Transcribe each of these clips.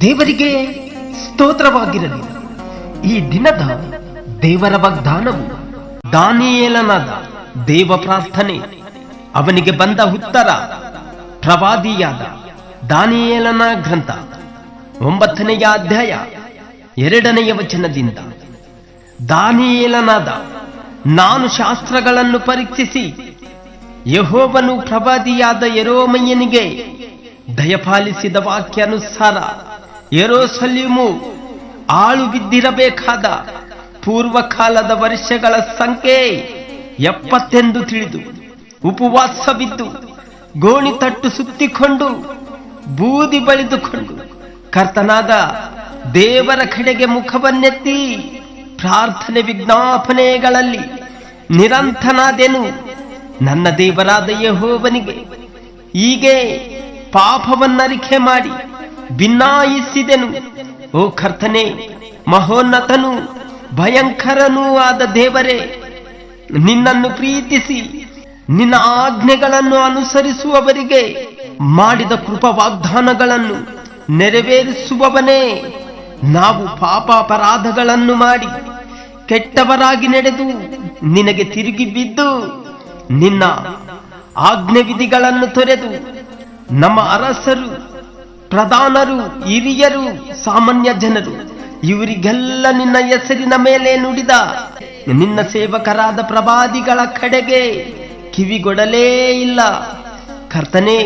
ದೇವರಿಗೆ ಸ್ತೋತ್ರವಾಗಿರಲಿ. ಈ ದಿನದ ದೇವರ ವಾಗ್ದಾನವು ದಾನಿಯೇಲನಾದ ದೇವ ಪ್ರಾರ್ಥನೆ. ಅವನಿಗೆ ಬಂದ ಉತ್ತರ ಪ್ರವಾದಿಯಾದ ದಾನಿಯೇಲನ ಗ್ರಂಥ ಒಂಬತ್ತನೆಯ ಅಧ್ಯಾಯ ಎರಡನೆಯ ವಚನದಿಂದ. ದಾನಿಯೇಲನಾದ ನಾನು ಶಾಸ್ತ್ರಗಳನ್ನು ಪರೀಕ್ಷಿಸಿ ಯಹೋವನು ಪ್ರವಾದಿಯಾದ ಯರೋಮಯ್ಯನಿಗೆ ದಯಪಾಲಿಸಿದ ವಾಕ್ಯಾನುಸಾರ, ಯೆರೂಸಲೇಮು ಆಳು ಬಿದ್ದಿರಬೇಕಾದ ಪೂರ್ವಕಾಲದ ವರ್ಷಗಳ ಸಂಖ್ಯೆ ಎಪ್ಪತ್ತೆಂದು ತಿಳಿದು, ಉಪವಾಸವಿದ್ದು ಗೋಣಿತಟ್ಟು ಸುತ್ತಿಕೊಂಡು, ಬೂದಿ ಬಳಿದುಕೊಂಡು ಕರ್ತನಾದ ದೇವರ ಕಡೆಗೆ ಮುಖವನ್ನೆತ್ತಿ ಪ್ರಾರ್ಥನೆ ವಿಜ್ಞಾಪನೆಗಳಲ್ಲಿ ನಿರಂತನಾದೆನು. ನನ್ನ ದೇವರಾದ ಯಹೋವನಿಗೆ ಹೀಗೆ ಪಾಪವನ್ನರಿಕೆ ಮಾಡಿ ಭಿನ್ನಾಯಿಸಿದೆನು ಓ ಕರ್ತನೆ, ಮಹೋನ್ನತನು ಭಯಂಕರನೂ ಆದ ದೇವರೇ, ನಿನ್ನನ್ನು ಪ್ರೀತಿಸಿ, ನಿನ್ನ ಆಜ್ಞೆಗಳನ್ನು ಅನುಸರಿಸುವವರಿಗೆ ಮಾಡಿದ ಕೃಪ ವಾಗ್ದಾನಗಳನ್ನು ನೆರವೇರಿಸುವವನೇ. ನಾವು ಪಾಪಾಪರಾಧಗಳನ್ನು ಮಾಡಿ ಕೆಟ್ಟವರಾಗಿ ನಡೆದು ನಿನಗೆ ತಿರುಗಿ ಬಿದ್ದು ನಿನ್ನ ಆಜ್ಞೆ ವಿಧಿಗಳನ್ನು ತೊರೆದು ನಮ್ಮ ಅರಸರು, ಪ್ರಧಾನರು, ಹಿರಿಯರು, ಸಾಮಾನ್ಯ ಜನರು, ಇವರಿಗೆಲ್ಲ ನಿನ್ನ ಹೆಸರಿನ ಮೇಲೆ ನುಡಿದ ನಿನ್ನ ಸೇವಕರಾದ ಪ್ರವಾದಿಗಳ ಕಡೆಗೆ ಕಿವಿಗೊಡಲೇ ಇಲ್ಲ. ಕರ್ತನೆ,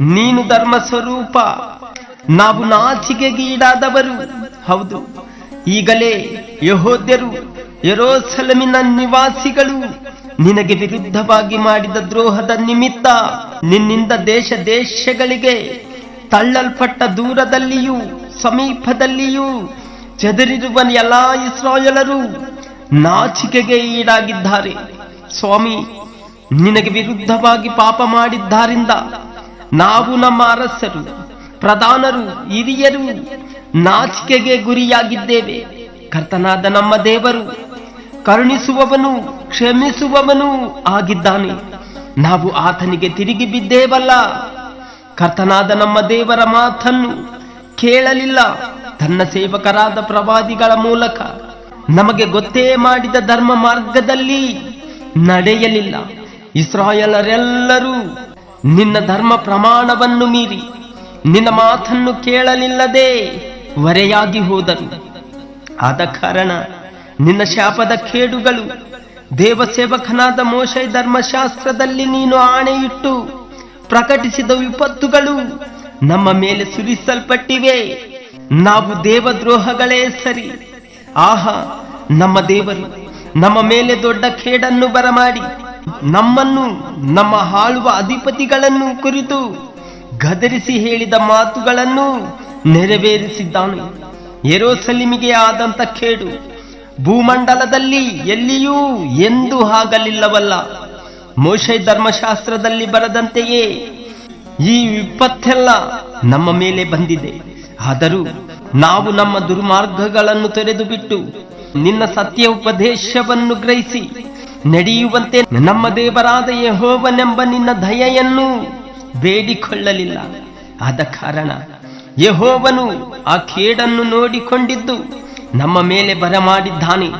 ನೀನು ಧರ್ಮ ಸ್ವರೂಪ ನಾವು ನಾಚಿಕೆಗೀಡಾದವರು ಹೌದು, ಈಗಲೇ ಯಹೋದ್ಯರು ಯರೋಸಲಮಿನ ನಿವಾಸಿಗಳು ನಿನಗೆ ವಿರುದ್ಧವಾಗಿ ಮಾಡಿದ ದ್ರೋಹದ ನಿಮಿತ್ತ ನಿನ್ನಿಂದ ದೇಶ ದೇಶಗಳಿಗೆ ತಳ್ಳಲ್ಪಟ್ಟ ದೂರದಲ್ಲಿಯೂ ಸಮೀಪದಲ್ಲಿಯೂ ಚದರಿರುವ ಎಲ್ಲಾ ಇಸ್ರಾಯಲರು ನಾಚಿಕೆಗೆ ಈಡಾಗಿದ್ದಾರೆ. ಸ್ವಾಮಿ, ನಿನಗೆ ವಿರುದ್ಧವಾಗಿ ಪಾಪ ಮಾಡಿದ್ದಾರಿಂದ ನಾವು ನಮ್ಮ ಅರಸರು, ಪ್ರಧಾನರು, ಹಿರಿಯರು ನಾಚಿಕೆಗೆ ಗುರಿಯಾಗಿದ್ದೇವೆ. ಕರ್ತನಾದ ನಮ್ಮ ದೇವರು ಕರುಣಿಸುವವನು, ಕ್ಷಮಿಸುವವನು ಆಗಿದ್ದಾನೆ. ನಾವು ಆತನಿಗೆ ತಿರುಗಿ ಬಿದ್ದೇವಲ್ಲ. ಕರ್ತನಾದ ನಮ್ಮ ದೇವರ ಮಾತನ್ನು ಕೇಳಲಿಲ್ಲ. ತನ್ನ ಸೇವಕರಾದ ಪ್ರವಾದಿಗಳ ಮೂಲಕ ನಮಗೆ ಗೊತ್ತೇ ಮಾಡಿದ ಧರ್ಮ ಮಾರ್ಗದಲ್ಲಿ ನಡೆಯಲಿಲ್ಲ. ಇಸ್ರಾಯಲರೆಲ್ಲರೂ ನಿನ್ನ ಧರ್ಮ ಪ್ರಮಾಣವನ್ನು ಮೀರಿ ನಿನ್ನ ಮಾತನ್ನು ಕೇಳಲಿಲ್ಲದೆ ವರೆಯಾಗಿ ಹೋದರು. ಆದ ಕಾರಣ ನಿನ್ನ ಶಾಪದ ಕೇಡುಗಳು ದೇವಸೇವಕನಾದ ಮೋಶೈ ಧರ್ಮಶಾಸ್ತ್ರದಲ್ಲಿ ನೀನು ಆಣೆಯಿಟ್ಟು ಪ್ರಕಟಿಸಿದ ವಿಪತ್ತುಗಳು ನಮ್ಮ ಮೇಲೆ ಸುರಿಸಲ್ಪಟ್ಟಿವೆ. ನಾವು ದೇವದ್ರೋಹಗಳೇ ಸರಿ. ಆಹಾ, ನಮ್ಮ ದೇವರು ನಮ್ಮ ಮೇಲೆ ದೊಡ್ಡ ಖೇಡನ್ನು ಬರಮಾಡಿ, ನಮ್ಮನ್ನು, ನಮ್ಮ ಹಾಳುವ ಅಧಿಪತಿಗಳನ್ನು ಕುರಿತು ಗದರಿಸಿ ಹೇಳಿದ ಮಾತುಗಳನ್ನು ನೆರವೇರಿಸಿದ್ದಾನೆ. ಎರೋಸಲಿಮಿಗೆ ಆದಂತ ಕೇಡು ಭೂಮಂಡಲದಲ್ಲಿ ಎಲ್ಲಿಯೂ ಎಂದು ಆಗಲಿಲ್ಲವಲ್ಲ ಮೋಶೆ ಧರ್ಮಶಾಸ್ತ್ರದಲ್ಲಿ ಬರದಂತೆಯೇ ಈ ವಿಪತ್ತೆಲ್ಲ ನಮ್ಮ ಮೇಲೆ ಬಂದಿದೆ. ಆದರೂ ನಾವು ನಮ್ಮ ದುರ್ಮಾರ್ಗಗಳನ್ನು ತೊರೆದು ಬಿಟ್ಟು ನಿನ್ನ ಸತ್ಯ ಉಪದೇಶವನ್ನು ಗ್ರಹಿಸಿ ನಡೆಯುವಂತೆ ನಮ್ಮ ದೇವರಾದ ಯಹೋವನೆಂಬ ನಿನ್ನ ದಯೆಯನ್ನು ಬೇಡಿಕೊಳ್ಳಲಿಲ್ಲ. ಆದ ಕಾರಣ ಯಹೋವನು ಆ ಕೇಡನ್ನು ನೋಡಿಕೊಂಡಿದ್ದು ನಮ್ಮ ಮೇಲೆ ಬರಮಾಡಿದ್ದಾನೆ.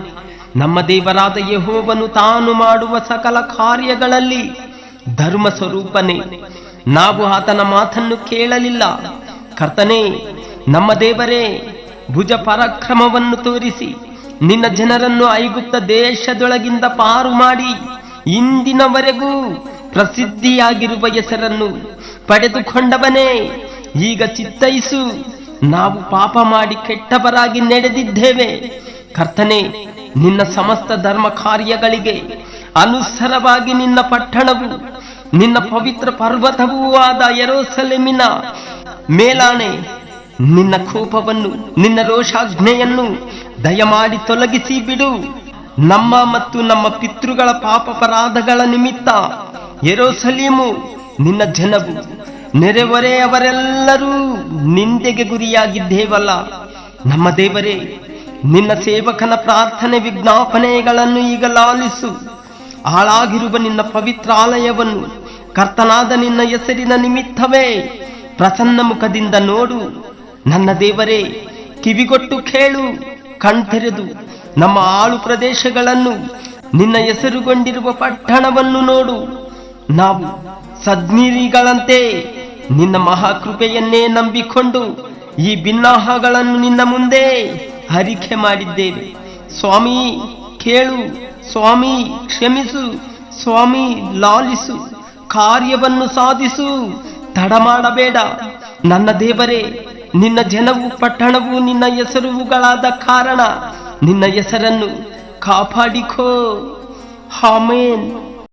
ನಮ್ಮ ದೇವರಾದ ಯಹೋವನು ತಾನು ಮಾಡುವ ಸಕಲ ಕಾರ್ಯಗಳಲ್ಲಿ ಧರ್ಮ ಸ್ವರೂಪನೆ ನಾವು ಆತನ ಮಾತನ್ನು ಕೇಳಲಿಲ್ಲ. ಕರ್ತನೇ, ನಮ್ಮ ದೇವರೇ ಭುಜ ಪರಾಕ್ರಮವನ್ನು ತೋರಿಸಿ, ನಿನ್ನ ಜನರನ್ನು ಐಗುಪ್ತ ದೇಶದೊಳಗಿಂದ ಪಾರು ಮಾಡಿ, ಇಂದಿನವರೆಗೂ ಪ್ರಸಿದ್ಧಿಯಾಗಿರುವ ಹೆಸರನ್ನು ಪಡೆದುಕೊಂಡವನೇ, ಈಗ ಚಿತ್ತೈಸು. ನಾವು ಪಾಪ ಮಾಡಿ ಕೆಟ್ಟವರಾಗಿ ನಡೆದಿದ್ದೇವೆ. ಕರ್ತನೆ, ನಿನ್ನ ಸಮಸ್ತ ಧರ್ಮ ಕಾರ್ಯಗಳಿಗೆ ಅನುಸರವಾಗಿ ನಿನ್ನ ಪಟ್ಟಣವು, ನಿನ್ನ ಪವಿತ್ರ ಪರ್ವತವೂ ಆದ ಯೆರೂಸಲೇಮಿನ ಮೇಲಾಣೆ, ನಿನ್ನ ಕೋಪವನ್ನು, ನಿನ್ನ ರೋಷಾಜ್ಞೆಯನ್ನು ದಯಮಾಡಿ ತೊಲಗಿಸಿ ಬಿಡು. ನಮ್ಮ ಮತ್ತು ನಮ್ಮ ಪಿತೃಗಳ ಪಾಪಪರಾಧಗಳ ನಿಮಿತ್ತ ಎರೋಸಲೀಮು ನಿನ್ನ ಜನವು ನೆರೆಹೊರೆಯವರೆಲ್ಲರೂ ನಿಂದೆಗೆ ಗುರಿಯಾಗಿದ್ದೇವಲ್ಲ. ನಮ್ಮ ದೇವರೇ, ನಿನ್ನ ಸೇವಕನ ಪ್ರಾರ್ಥನೆ ವಿಜ್ಞಾಪನೆಗಳನ್ನು ಈಗ ಲಾಲಿಸು. ಹಾಳಾಗಿರುವ ನಿನ್ನ ಪವಿತ್ರಾಲಯವನ್ನು ಕರ್ತನಾದ ನಿನ್ನ ಹೆಸರಿನ ನಿಮಿತ್ತವೇ ಪ್ರಸನ್ನ ಮುಖದಿಂದ ನೋಡು. ನನ್ನ ದೇವರೇ, ಕಿವಿಗೊಟ್ಟು ಕೇಳು, ಕಣ್ತೆರೆದು. ನಮ್ಮ ಆಳು ಪ್ರದೇಶಗಳನ್ನು ನಿನ್ನ ಹೆಸರುಗೊಂಡಿರುವ ಪಟ್ಟಣವನ್ನು ನೋಡು. ನಾವು ಸದ್ನಿರಿಗಳಂತೆ ನಿನ್ನ ಮಹಾಕೃಪೆಯನ್ನೇ ನಂಬಿಕೊಂಡು ಈ ಭಿನ್ನಾಹಗಳನ್ನು ನಿನ್ನ ಮುಂದೆ ಹರಿಕೆ ಮಾಡಿದ್ದೇವೆ. ಸ್ವಾಮಿ, ಕೇಳು. ಸ್ವಾಮಿ, ಕ್ಷಮಿಸು. ಸ್ವಾಮಿ, ಲಾಲಿಸು. ಕಾರ್ಯವನ್ನು ಸಾಧಿಸು. ತಡ ಮಾಡಬೇಡ. ನನ್ನ ದೇವರೇ, ನಿನ್ನ ಜನವು ಪಟ್ಟಣವು ನಿನ್ನ ಹೆಸರುಗಳಾದ ಕಾರಣ ನಿನ್ನ ಹೆಸರನ್ನು ಕಾಪಾಡಿಕೋ. ಆಮೇನ್.